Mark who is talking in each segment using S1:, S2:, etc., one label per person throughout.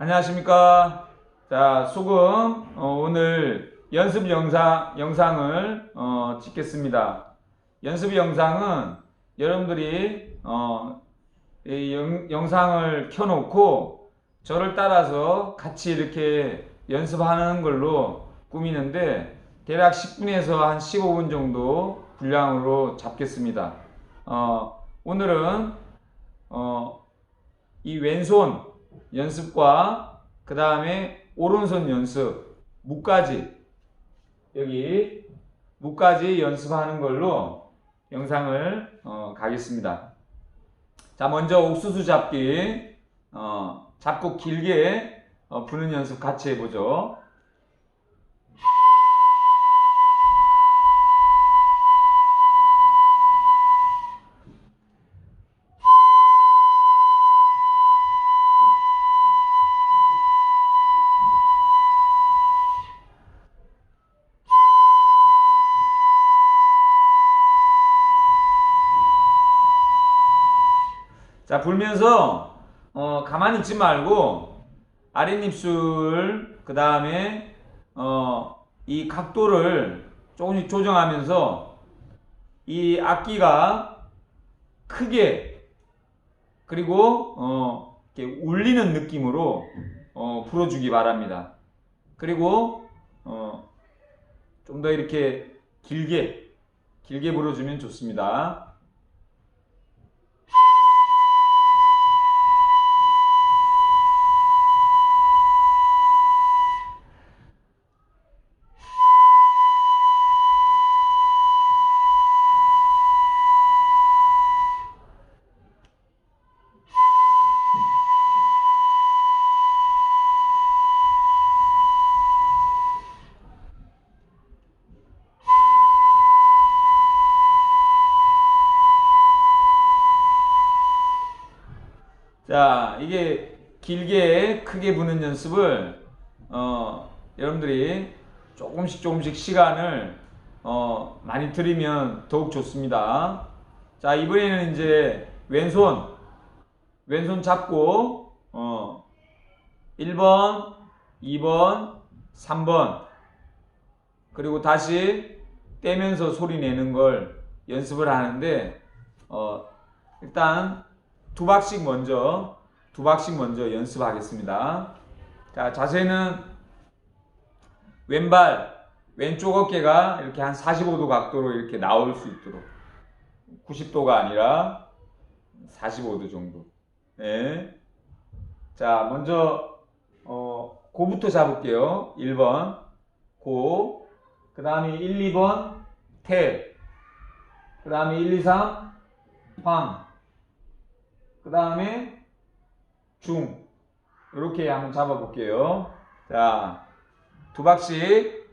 S1: 안녕하십니까. 자, 소금, 어, 오늘 연습 영상, 영상을, 어, 찍겠습니다. 연습 영상은 여러분들이, 어, 이 영, 영상을 켜놓고 저를 따라서 같이 이렇게 연습하는 걸로 꾸미는데 대략 10분에서 한 15분 정도 분량으로 잡겠습니다. 어, 오늘은, 어, 이 왼손 연습과 그 다음에 오른손 연습 무까지 여기 무까지 연습하는 걸로 영상을 어, 가겠습니다. 자 먼저 옥수수 잡기 어, 잡고 길게 어, 부는 연습 같이 해보죠. 자, 불면서, 어, 가만히 있지 말고, 아랫입술, 그 다음에, 어, 이 각도를 조금씩 조정하면서, 이 악기가 크게, 그리고, 어, 이렇게 울리는 느낌으로, 어, 불어주기 바랍니다. 그리고, 어, 좀 더 이렇게 길게, 길게 불어주면 좋습니다. 길게 크게 부는 연습을 어, 여러분들이 조금씩 조금씩 시간을 어, 많이 들이면 더욱 좋습니다. 자, 이번에는 이제 왼손 왼손 잡고 어, 1번, 2번, 3번 그리고 다시 떼면서 소리 내는 걸 연습을 하는데 어, 일단 두 박씩 먼저 두 박씩 먼저 연습하겠습니다. 자 자세는 왼발 왼쪽 어깨가 이렇게 한 45도 각도로 이렇게 나올 수 있도록 90도가 아니라 45도 정도. 네. 자 먼저 어, 고부터 잡을게요. 1번 고. 그 다음에 1, 2번 태. 그 다음에 1, 2, 3 황. 그 다음에 중 이렇게 한번 잡아볼게요. 자, 두 박씩.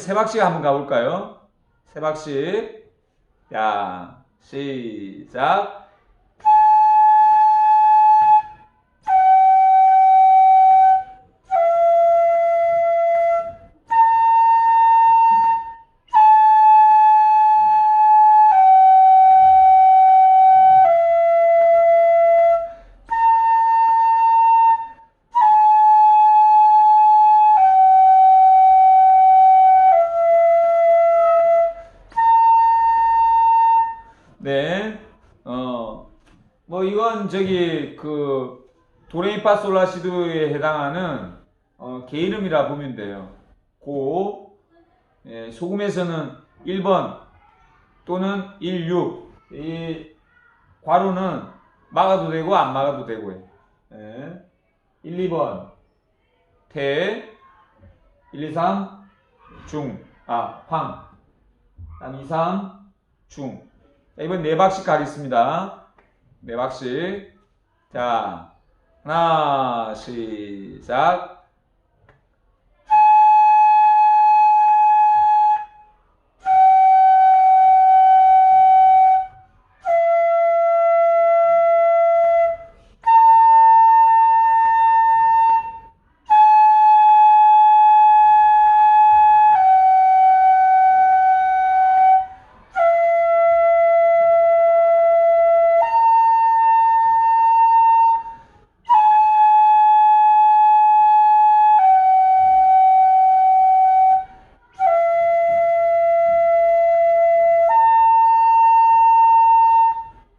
S1: 세 박씩 한번 가볼까요? 세 박씩. 자, 시작. 네. 어, 뭐 이건 저기 그 도레미파 솔라시도에 해당하는 어, 개 이름이라 보면 돼요. 고 예, 소금에서는 1번 또는 1, 6. 이 괄호는 막아도 되고 안 막아도 되고요. 예. 1, 2번 태 1, 2, 3 중. 아, 황. 다음 2, 3 중. 자, 이번 네 박씩 가겠습니다. 네 박씩. 자, 하나, 시작.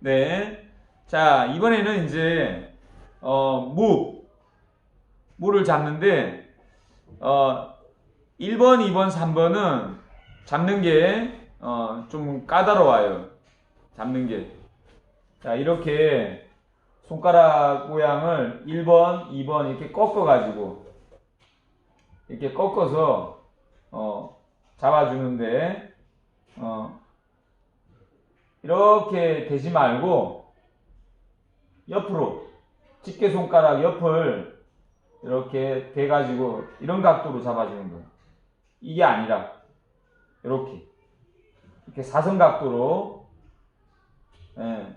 S1: 네. 자, 이번에는 이제, 어, 무. 무를 잡는데, 어, 1번, 2번, 3번은 잡는 게, 어, 좀 까다로워요. 잡는 게. 자, 이렇게 손가락 모양을 1번, 2번 이렇게 꺾어가지고, 이렇게 꺾어서, 어, 잡아주는데, 어, 이렇게 대지 말고, 옆으로, 집게 손가락 옆을 이렇게 대가지고, 이런 각도로 잡아주는 거예요. 이게 아니라, 이렇게. 이렇게 사선 각도로, 예,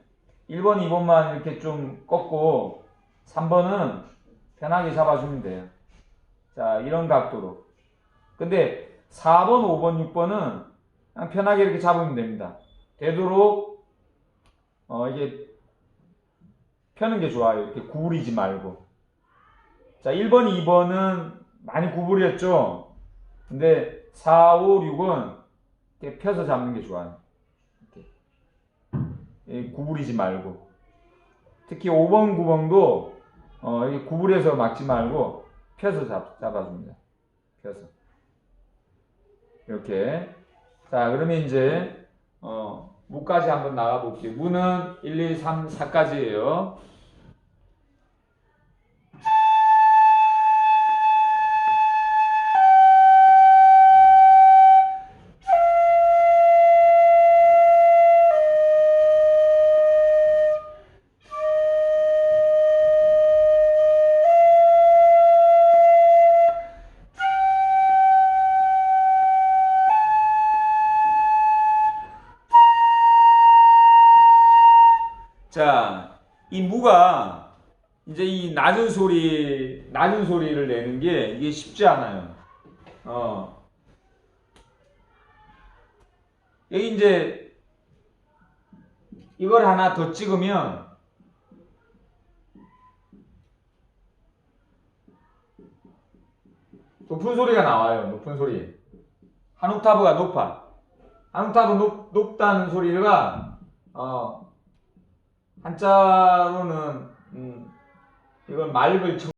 S1: 1번, 2번만 이렇게 좀 꺾고, 3번은 편하게 잡아주면 돼요. 자, 이런 각도로. 근데 4번, 5번, 6번은 그냥 편하게 이렇게 잡으면 됩니다. 되도록, 어, 이게 펴는 게 좋아요. 이렇게 구부리지 말고. 자, 1번, 2번은 많이 구부렸죠? 근데 4, 5, 6은 이렇게 펴서 잡는 게 좋아요. 이렇게. 예, 구부리지 말고. 특히 5번, 9번도 어, 이렇게 구부려서 막지 말고 펴서 잡, 잡아줍니다. 펴서. 이렇게. 자, 그러면 이제, 어, 무까지 한번 나가볼게요. 무는 1, 2, 3, 4까지예요. 이 무가 이제 이 낮은 소리, 낮은 소리를 내는 게 이게 쉽지 않아요. 어. 여기 이제 이걸 하나 더 찍으면 높은 소리가 나와요. 높은 소리. 한 옥타브가 높아. 한 옥타브 높, 높다는 소리가 어, 한자로는 음, 이걸 청